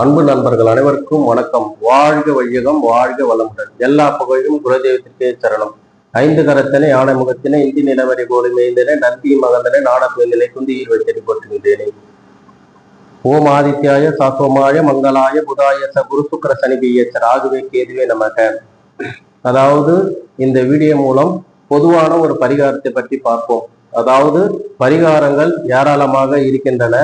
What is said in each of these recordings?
அன்பு நண்பர்கள் அனைவருக்கும் வணக்கம். வாழ்க வையகம் வாழ்க வளமுடன். எல்லா புகழும் குலதெய்வத்திற்கே சரணம். ஐந்து கரத்தனை ஆணை முகத்தினை இந்தி நிலவரி போலி மேய்ந்தனை நந்தி மகந்தனை நாடக குந்தியில் வைத்தடி போற்றுகின்றேனே. ஓம் ஆதித்யாய சாஸ்வமாய மங்களாய புதாய ச குரு சுக்கர சனிபிய ராகுவே கேதுவே நமக. அதாவது இந்த வீடியோ மூலம் பொதுவான ஒரு பரிகாரத்தை பற்றி பார்ப்போம். அதாவது பரிகாரங்கள் ஏராளமாக இருக்கின்றன.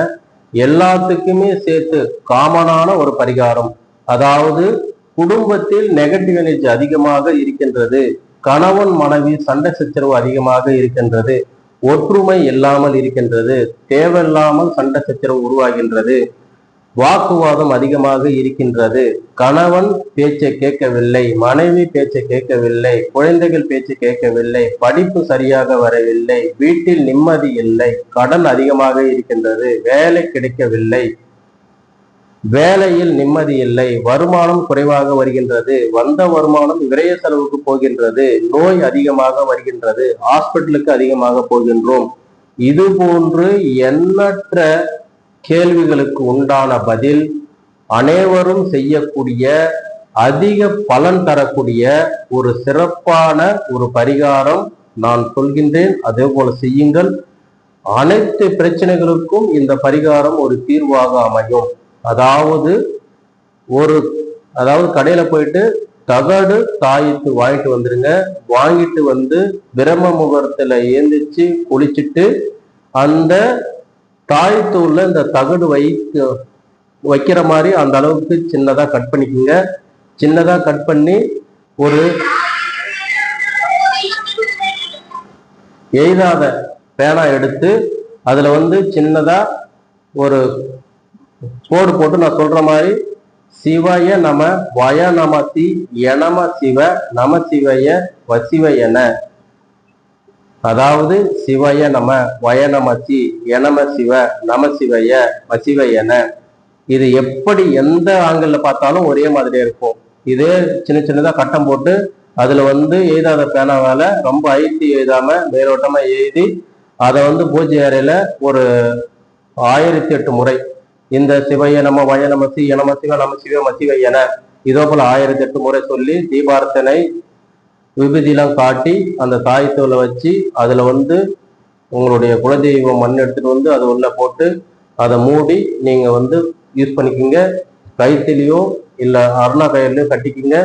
எல்லாத்துக்குமே சேர்த்து காமனான ஒரு பரிகாரம். அதாவது குடும்பத்தில் நெகட்டிவ் எனர்ஜி அதிகமாக இருக்கின்றது கணவன் மனைவி சண்டை சச்சரவு அதிகமாக இருக்கின்றது ஒற்றுமை இல்லாமல் இருக்கின்றது தேவையில்லாமல் சண்டை சச்சரவு உருவாகின்றது வாக்குவாதம் அதிகமாக இருக்கின்றது. கணவன் பேச்சை கேட்கவில்லை மனைவி பேச்சை கேட்கவில்லை குழந்தைகள் பேச்சு கேட்கவில்லை படிப்பு சரியாக வரவில்லை வீட்டில் நிம்மதி இல்லை கடன் அதிகமாக இருக்கின்றது வேலை கிடைக்கவில்லை வேலையில் நிம்மதி இல்லை வருமானம் குறைவாக வருகின்றது வந்த வருமானம் விரைய செலவுக்கு போகின்றது நோய் அதிகமாக வருகின்றது ஹாஸ்பிட்டலுக்கு அதிகமாக போகின்றோம். இது போன்று எண்ணற்ற கேள்விகளுக்கு உண்டான பதில் அனைவரும் செய்யக்கூடிய அதிக பலன் தரக்கூடிய ஒரு சிறப்பான ஒரு பரிகாரம் நான் சொல்கின்றேன். அதே போல செய்யுங்கள். அனைத்து பிரச்சனைகளுக்கும் இந்த பரிகாரம் ஒரு தீர்வாக அமையும். அதாவது ஒரு அதாவது கடையில போயிட்டு தகடு தாயத்து வாங்கிட்டு வந்துருங்க. வாங்கிட்டு வந்து பிரம்ம முகூர்த்தத்துல ஏந்திச்சு குளிச்சுட்டு அந்த தாயத்தூர்ல இந்த தகடு வைக்க வைக்கிற மாதிரி அந்த அளவுக்கு சின்னதாக கட் பண்ணிக்கோங்க. சின்னதாக கட் பண்ணி ஒரு எய்தாத பேனா எடுத்து அதில் வந்து சின்னதாக ஒரு கோடு போட்டு நான் சொல்கிற மாதிரி சிவய நம வய நமதி எனம சிவ நம சிவய வசிவ என. அதாவது சிவய நம வய நமசி எனம சிவ நம சிவய வசிவ என இது எப்படி எந்த ஆங்கிள் பார்த்தாலும் ஒரே மாதிரியே இருக்கும். இதே சின்ன சின்னதா கட்டம் போட்டு அதுல வந்து எழுதாத பேனாவால ரொம்ப அழுத்தி எழுதாம மேலோட்டமா எழுதி அதை வந்து பூஜை அறையில ஒரு ஆயிரத்தி எட்டு முறை. இந்த சிவைய நம்ம வய நம சி எனம சிவ நம சிவ மசிவ என இதோ போல ஆயிரத்தி எட்டு முறை சொல்லி தீபார்த்தனை விபூதியெல்லாம் காட்டி அந்த தாயத்தூளை வச்சு அதுல வந்து உங்களுடைய குலதெய்வம் மண் எடுத்துட்டு வந்து அதை உள்ள போட்டு அதை மூடி நீங்க வந்து யூஸ் பண்ணிக்கிங்க. கைத்திலையோ இல்ல அருணா கயிறுலையோ கட்டிக்கிங்க.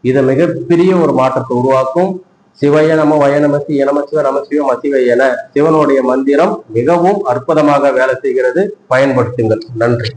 இதை மிகப்பெரிய ஒரு மாற்றத்தை உருவாக்கும். சிவைய நம வய நமசி எனம சிவ மசிவ என சிவனுடைய மந்திரம் மிகவும் அற்புதமாக வேலை செய்கிறது. பயன்படுத்துங்கள். நன்றி.